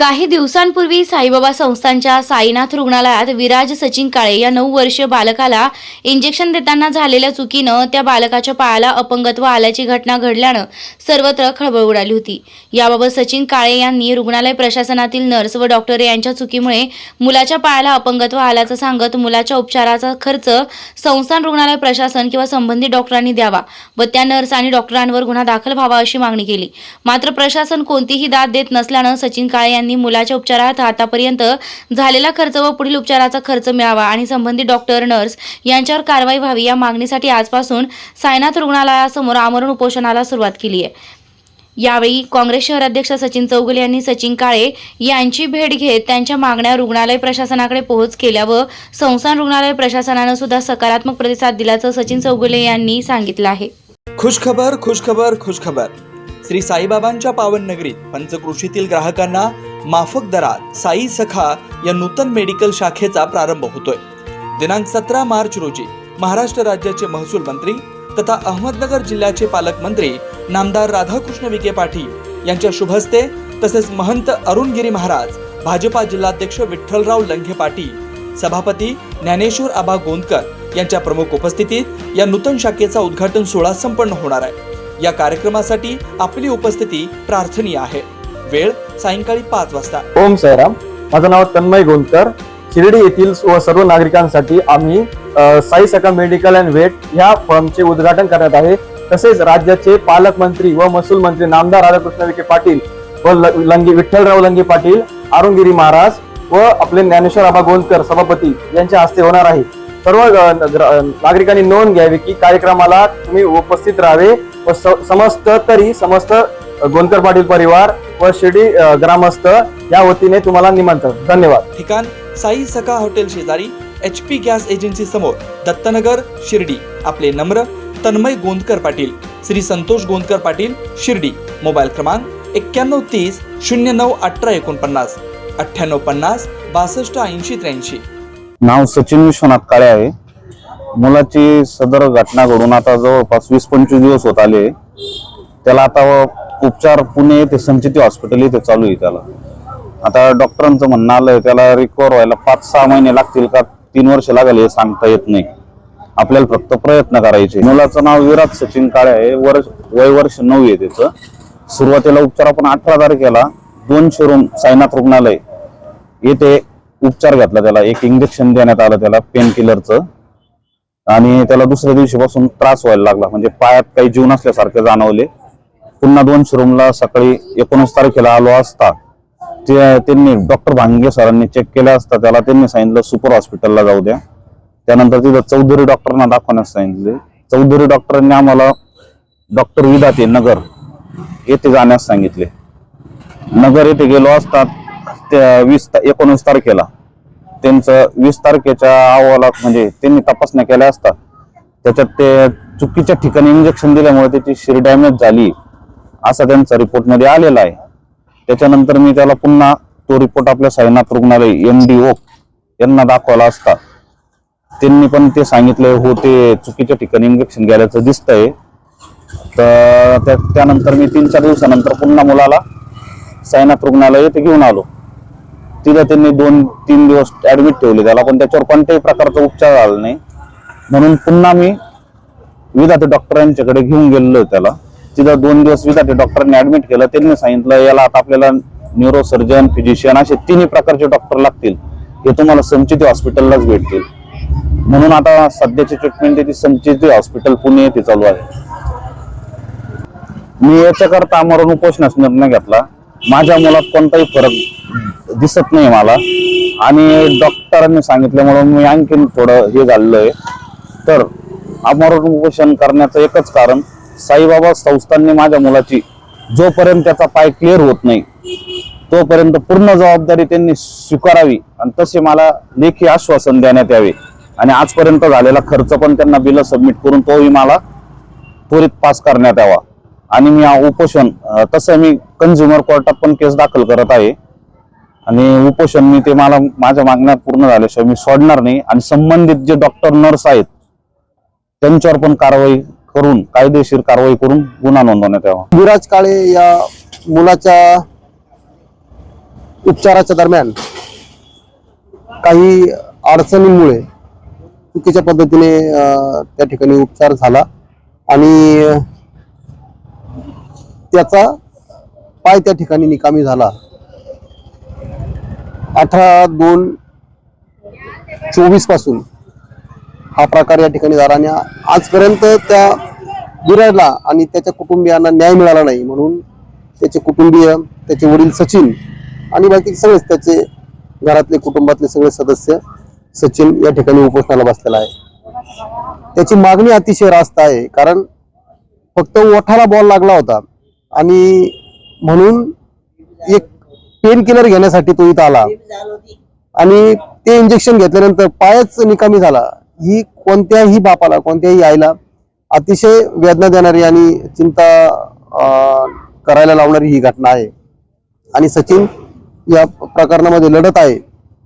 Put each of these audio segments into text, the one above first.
काही दिवसांपूर्वी साईबाबा संस्थांच्या साईनाथ रुग्णालयात विराज सचिन काळे या नऊ वर्षीय बालकाला इंजेक्शन देताना झालेल्या चुकीनं त्या बालकाच्या पायाला अपंगत्व आल्याची घटना घडल्यानं सर्वत्र खळबळ उडाली होती. याबाबत सचिन काळे यांनी रुग्णालय प्रशासनातील नर्स व डॉक्टर यांच्या चुकीमुळे मुलाच्या पायाला अपंगत्व आल्याचं सांगत मुलाच्या उपचाराचा खर्च संस्थान रुग्णालय प्रशासन किंवा संबंधित डॉक्टरांनी द्यावा व त्या नर्स आणि डॉक्टरांवर गुन्हा दाखल व्हावा अशी मागणी केली. मात्र प्रशासन कोणतीही दाद देत नसल्यानं सचिन काळे यांनी मुलाच्या उपचारात आतापर्यंत झालेला खर्च व पुढील उपचाराचा खर्च मिळावा आणि संबंधित डॉक्टर नर्स यांच्यावर कारवाई व्हावी या मागणीसाठी आजपासून सायनाथ रुग्णालयासमोर आमरण उपोषणाला सुरुवात केली आहे. यावेळी काँग्रेस शहर अध्यक्ष सचिन चौगुले यांनी सचिन काळे यांची भेट घेत त्यांच्या मागण्या रुग्णालय प्रशासनाकडे पोहोच केल्या व संस्थान रुग्णालय प्रशासनानं सुद्धा सकारात्मक प्रतिसाद दिल्याचं सचिन चौगुले यांनी सांगितलं आहे. खुशखबर खुशखबर खुशखबर श्री साईबाबांच्या पावन नगरीत पंचकृषीतील ग्राहकांना माफक दरात साई सखा या नूतन मेडिकल शाखेचा प्रारंभ होतोय. दिनांक सतरा मार्च रोजी महाराष्ट्र राज्याचे महसूल मंत्री तथा अहमदनगर जिल्ह्याचे पालकमंत्री नामदार राधाकृष्ण विखे पाटील यांच्या शुभहस्ते तसेच महंत अरुणगिरी महाराज भाजपा जिल्हाध्यक्ष विठ्ठलराव लंघे पाटील सभापती ज्ञानेश्वर आबा गोंदकर यांच्या प्रमुख उपस्थितीत या नूतन शाखेचा उद्घाटन सोहळा संपन्न होणार आहे. या कार्यक्रमासाठी आपली उपस्थिती प्रार्थनीय आहे. वेळ सायंकाळी पाच वाजता. ओम सायराम माझं नाव तन्मय गोंदकर शिर्डी येथील व सर्व नागरिकांसाठी आम्ही साई सका मेडिकल अँड वेट ह्या फर्मचे उद्घाटन करण्यात आहे. तसेच राज्याचे पालकमंत्री व महसूल मंत्री नामदार राधाकृष्ण विखे पाटील व ल- लंगे विठ्ठलराव लंगे पाटील अरुणगिरी महाराज व आपले ज्ञानेश्वर आबा गोंदकर सभापती यांच्या हस्ते होणार आहे. सर्व नागरिकांनी नोंद घ्यावी की कार्यक्रमाला तुम्ही उपस्थित राहावे. व समस्त तरी समस्त गोंदकर पाटील परिवार व शिर्डी ग्रामस्थ या वतीने तुम्हाला निमंत्रण. धन्यवाद. ठिकाण साई सका हॉटेल शेजारी एच पी गॅस एजन्सी समोर दत्तनगर शिर्डी. आपले नम्र तन्मय गोंदकर पाटील श्री संतोष गोंदकर पाटील शिर्डी. मोबाईल क्रमांक एक्क्याण्णव तीस शून्य नऊ अठरा एकोणपन्नास अठ्ठ्याण्णव पन्नास बासष्ट ऐंशी त्र्याऐंशी. नाव सचिन विश्वनाथ काळे आहे. मुलाची सदर घटना घडून आता जवळपास वीस पंचवीस दिवस होत आले. त्याला आता उपचार पुणे येथे संचिती हॉस्पिटल इथे चालू आहे त्याला. आता डॉक्टरांचं म्हणणं आलंय त्याला रिकवर व्हायला पाच सहा महिने लागतील का? तीन वर्ष लागेल हे सांगता येत नाही. आपल्याला फक्त प्रयत्न करायचे. मुलाचं नाव विराट सचिन काळे आहे. वर्ष वय वर्ष नऊ आहे त्याचं. सुरुवातीला उपचार आपण अठरा तारखेला दोन रूम साईनाथ रुग्णालय येथे उपचार घेतला त्याला. एक इंजेक्शन देण्यात आलं त्याला पेन किलरचं आणि त्याला दुसऱ्या दिवशीपासून त्रास व्हायला लागला. म्हणजे पायात काही जीव नसल्यासारखे जाणवले. पुन्हा दोन शोरूमला सकाळी एकोणीस तारखेला आलो असता ते त्यांनी डॉक्टर भांगे सरांनी चेक केलं असता त्याला त्यांनी सांगितलं सुपर हॉस्पिटलला जाऊ द्या. त्यानंतर तिथं चौधरी डॉक्टरांना दाखवण्यास सांगितले. चौधरी डॉक्टरांनी आम्हाला डॉक्टर विधाते नगर येथे जाण्यास सांगितले. नगर येथे गेलो असता त्या वीस ता- एकोणीस तारखेला. त्यांचं वीस तारखेच्या अहवालात म्हणजे त्यांनी तपासण्या केल्या असतात. त्याच्यात ते चुकीच्या ठिकाणी इंजेक्शन दिल्यामुळे त्याची शिर डॅमेज झाली. असा त्यांचा रिपोर्टमध्ये आलेला आहे. त्याच्यानंतर मी त्याला पुन्हा तो रिपोर्ट आपल्या साईनाथ रुग्णालय एम डी ओ यांना दाखवला असता. त्यांनी पण ते सांगितले हो ते चुकीच्या ठिकाणी इंजेक्शन गेल्याचं दिसतंय. तर त्यानंतर मी तीन चार दिवसानंतर पुन्हा मुलाला साईनाथ रुग्णालय येथे घेऊन आलो. तिला त्यांनी दोन तीन दिवस ऍडमिट ठेवले. त्याला पण त्याच्यावर कोणत्याही प्रकारचा उपचार आला नाही. म्हणून पुन्हा मी विधाते डॉक्टरांच्याकडे घेऊन गेलेलो त्याला. तिथं दोन दिवस विधाते डॉक्टरांनी ऍडमिट केलं. त्यांनी सांगितलं याला आता आपल्याला न्यूरोसर्जन फिजिशियन असे तिन्ही प्रकारचे डॉक्टर लागतील. हे तुम्हाला संचिती हॉस्पिटललाच भेटतील. म्हणून आता सध्याची ट्रीटमेंट ती संचिती हॉस्पिटल पुणे येथे चालू आहे. मी याच्याकरता आमरण उपोषणाचा निर्णय घेतला. माझ्या मुलात कोणताही फरक दिसत नाही मला. आणि डॉक्टरांनी सांगितल्यामुळं मी आणखीन थोडं हे झालेलं आहे तर अमरण उपोषण करण्याचं एकच कारण साईबाबा संस्थांनी माझ्या मुलाची जोपर्यंत त्याचा पाय क्लिअर होत नाही तोपर्यंत पूर्ण जबाबदारी त्यांनी स्वीकारावी आणि तसे मला लेखी आश्वासन देण्यात यावे. आणि आजपर्यंत झालेला खर्च पण त्यांना बिल सबमिट करून तोही मला त्वरित पास करण्यात यावा. आणि मी हा उपोषण तसं मी कंझ्युमर कोर्टात पण केस दाखल करत आहे. आणि उपोषण मी ते मला माझ्या मागण्या पूर्ण झाल्याशिवाय मी सोडणार नाही. आणि संबंधित जे डॉक्टर नर्स आहेत त्यांच्यावर पण कारवाई करून कायदेशीर कारवाई करून गुन्हा नोंदवण्यात यावा. विराज काळे या मुलाच्या उपचाराच्या दरम्यान काही अडचणींमुळे चुकीच्या पद्धतीने त्या ठिकाणी उपचार झाला. आणि त्याचा पाय त्या ठिकाणी निकामी झाला. अठरा दोन चोवीसपासून हा प्रकार या ठिकाणी झाला आणि आजपर्यंत त्या विराजला आणि त्याच्या कुटुंबियांना न्याय मिळाला नाही म्हणून त्याचे कुटुंबीय त्याचे वडील सचिन आणि बाकी सगळेच त्याचे घरातले कुटुंबातले सगळे सदस्य सचिन या ठिकाणी उपोषणाला बसलेला आहे. त्याची मागणी अतिशय रास्त आहे कारण फक्त ओठाला बॉल लागला होता आणि म्हणून एक पेन किलर घेण्यासाठी तो इथं आला. आणि ते इंजेक्शन घेतल्यानंतर पायच निकामी झाला. ही कोणत्याही बापाला कोणत्याही आईला अतिशय वेदना देणारी आणि चिंता करायला लावणारी ही घटना आहे. आणि सचिन या प्रकरणामध्ये लढत आहे.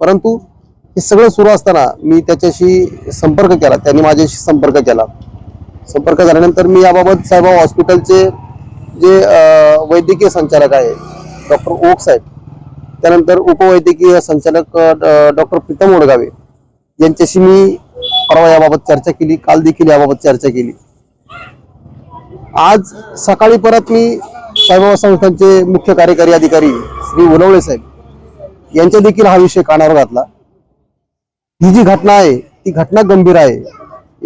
परंतु हे सगळं सुरू असताना मी त्याच्याशी संपर्क केला. त्यांनी माझ्याशी संपर्क केला. संपर्क झाल्यानंतर मी याबाबत साहेबराव हॉस्पिटलचे जे वैद्यकीय संचालक आहे डॉक्टर ओक साहेब. त्यानंतर उपवैद्यकीय संचालक डॉक्टर प्रीतम ओडगावे यांच्याशी मी परवा याबाबत चर्चा केली काल देखील याबाबत चर्चा केली. आज सकाळी परत मी साईबाबा संस्थांचे मुख्य कार्यकारी अधिकारी श्री उलवळे साहेब यांच्या देखील हा विषय कानावर घातला. ही जी घटना आहे ती घटना गंभीर आहे.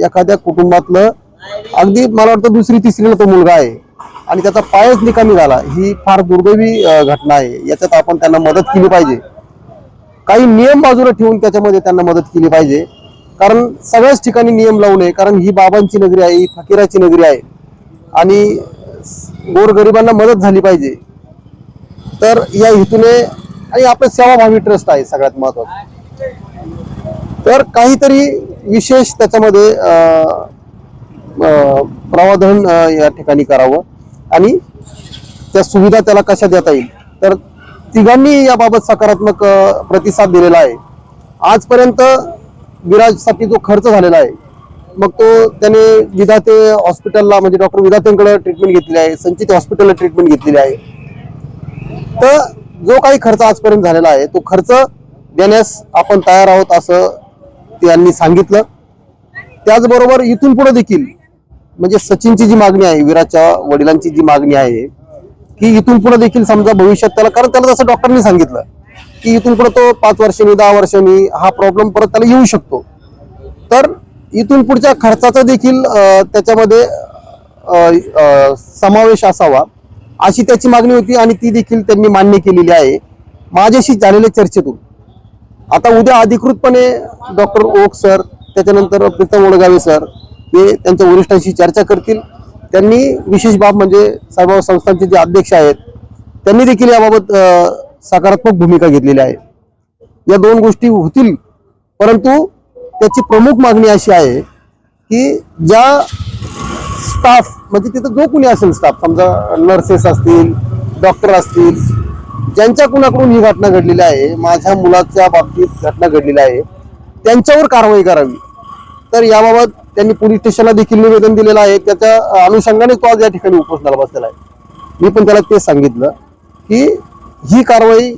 एखाद्या कुटुंबातलं अगदी मला वाटतं दुसरी तिसरीला तो मुलगा आहे. आणि त्याचा पायच निकामी झाला. ही फार दुर्दैवी घटना आहे. याच्यात आपण त्यांना मदत केली पाहिजे. काही नियम बाजूला ठेवून त्याच्यामध्ये त्यांना मदत केली पाहिजे. कारण सगळ्याच ठिकाणी नियम लावू नये. कारण ही बाबांची नगरी आहे ही फकीराची नगरी आहे. आणि गोरगरिबांना मदत झाली पाहिजे. तर या हेतूने आणि आपलं सेवाभावी ट्रस्ट आहे सगळ्यात महत्वाचं. तर काहीतरी विशेष त्याच्यामध्ये अं, प्रवाधन या ठिकाणी करावं. आणि त्या सुविधा त्याला कशा देता येईल? तर तिघांनी याबाबत सकारात्मक प्रतिसाद दिलेला आहे. आजपर्यंत विराजसाठी जो खर्च झालेला आहे मग तो त्याने विधाते हॉस्पिटलला म्हणजे डॉक्टर विधातेंकडे ट्रीटमेंट घेतली आहे संचित हॉस्पिटलला ट्रीटमेंट घेतलेली आहे. तर जो काही खर्च आजपर्यंत झालेला आहे तो खर्च देण्यास आपण तयार आहोत असं त्यांनी सांगितलं. त्याचबरोबर इथून पुढे देखील म्हणजे सचिनची जी मागणी आहे विराटच्या वडिलांची जी मागणी आहे की इथून पुढे देखील समजा भविष्यात त्याला कारण त्याला जसं डॉक्टरनी सांगितलं की इथून पुढे तो पाच वर्षांनी दहा वर्षांनी हा प्रॉब्लेम परत त्याला येऊ शकतो. तर इथून पुढच्या खर्चाचा देखील त्याच्यामध्ये समावेश असावा अशी त्याची मागणी होती आणि ती देखील त्यांनी मान्य केलेली आहे माझ्याशी झालेल्या चर्चेतून. आता उद्या अधिकृतपणे डॉक्टर ओक सर त्याच्यानंतर प्रीतम ओडगावे सर ते त्यांच्या वरिष्ठांशी चर्चा करतील. त्यांनी विशेष बाब म्हणजे साईबाबा संस्थांचे जे अध्यक्ष आहेत त्यांनी देखील याबाबत सकारात्मक भूमिका घेतलेली आहे. या दोन गोष्टी होतील परंतु त्याची प्रमुख मागणी अशी आहे की ज्या स्टाफ म्हणजे तिथं जो कुणी असेल स्टाफ समजा नर्सेस असतील डॉक्टर असतील ज्यांच्या कुणाकडून ही घटना घडलेली आहे माझ्या मुलाच्या बाबतीत घटना घडलेली आहे त्यांच्यावर कारवाई करावी. तर याबाबत त्यांनी पोलीस स्टेशनला देखील निवेदन दिलेलं आहे. त्याच्या अनुषंगाने तो आज या ठिकाणी उपोषणाला बसलेला आहे. मी पण त्याला तेच सांगितलं की ही कारवाई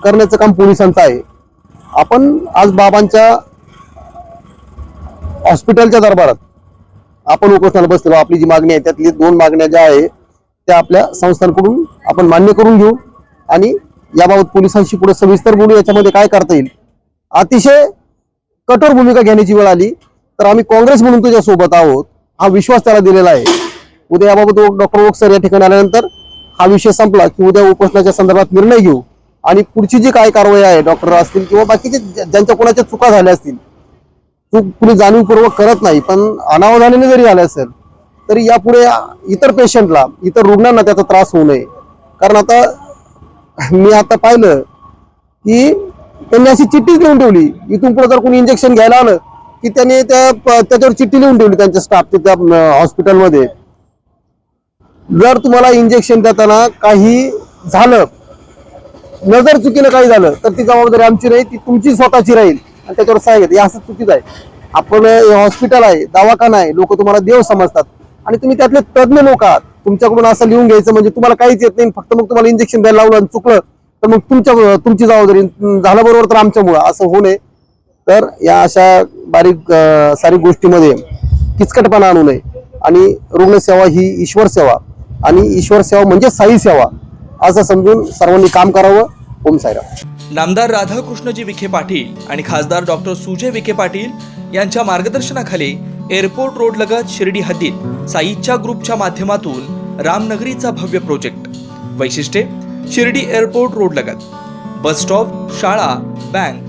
करण्याचं काम पोलिसांचं आहे. आपण आज बाबांच्या हॉस्पिटलच्या दरबारात आपण उपोषणाला बसलेलो. आपली जी मागणी आहे त्यातली दोन मागण्या ज्या आहे त्या आपल्या संस्थांकडून आपण मान्य करून घेऊ आणि याबाबत पोलिसांशी पुढे सविस्तर बोलू याच्यामध्ये काय करता येईल. अतिशय कठोर भूमिका घेण्याची वेळ आली. तर आम्ही काँग्रेस म्हणून तुझ्या सोबत आहोत. हा विश्वास त्याला दिलेला आहे. उद्या याबाबत डॉक्टर ओक सर या ठिकाणी आल्यानंतर हा विषय संपला की उद्या उपोषणाच्या संदर्भात निर्णय घेऊ. आणि पुढची जी काय कारवाई आहे डॉक्टर असतील किंवा बाकीचे ज्यांच्या कोणाच्या चुका झाल्या असतील चूक कुणी जाणीवपूर्वक करत नाही पण अनावधानाने जरी आले असेल तरी यापुढे इतर पेशंटला इतर रुग्णांना त्याचा त्रास होऊ नये. कारण आता मी आता पाहिलं की त्यांनी अशी चिठ्ठीच लिहून ठेवली. इथून पुढे जर कोणी इंजेक्शन घ्यायला आलं की त्यांनी त्या त्याच्यावर चिठ्ठी लिहून ठेवली त्यांच्या स्टाफ त्या हॉस्पिटलमध्ये जर तुम्हाला इंजेक्शन देताना काही झालं नजर चुकीनं काही झालं तर ती जबाबदारी आमची नाही ती तुमची स्वतःची राहील आणि त्याच्यावर सहाय्य हे असं चुकीचं आहे. आपण हे हॉस्पिटल आहे दवाखाना आहे लोक तुम्हाला देव समजतात. आणि तुम्ही त्यातले तज्ज्ञ लोक आहात. तुमच्याकडून असं लिहून घ्यायचं म्हणजे तुम्हाला काहीच येत नाही फक्त मग तुम्हाला इंजेक्शन द्यायला लावलं आणि चुकलं तर मग तुमच्या तुमची जबाबदारी झाल्याबरोबर झालं बरोबर तर आमच्यामुळं. असं होऊ नये. तर या अशा बारीक सारी गोष्टीमध्ये किचकटपणा आणू नये. आणि रुग्णसेवा ही ईश्वर सेवा. आणि ईश्वर सेवा म्हणजे साई सेवा. असं समजून सर्वांनी काम करावं. ओम साईराम. नामदार राधाकृष्णजी विखे पाटील आणि खासदार डॉक्टर सुजय विखे पाटील यांच्या मार्गदर्शनाखाली एअरपोर्ट रोड लगत शिर्डी हद्दीत साईच्या ग्रुपच्या माध्यमातून रामनगरीचा भव्य प्रोजेक्ट. वैशिष्ट्ये शिर्डी एअरपोर्ट रोड लगत. बस स्टॉप शाळा बँक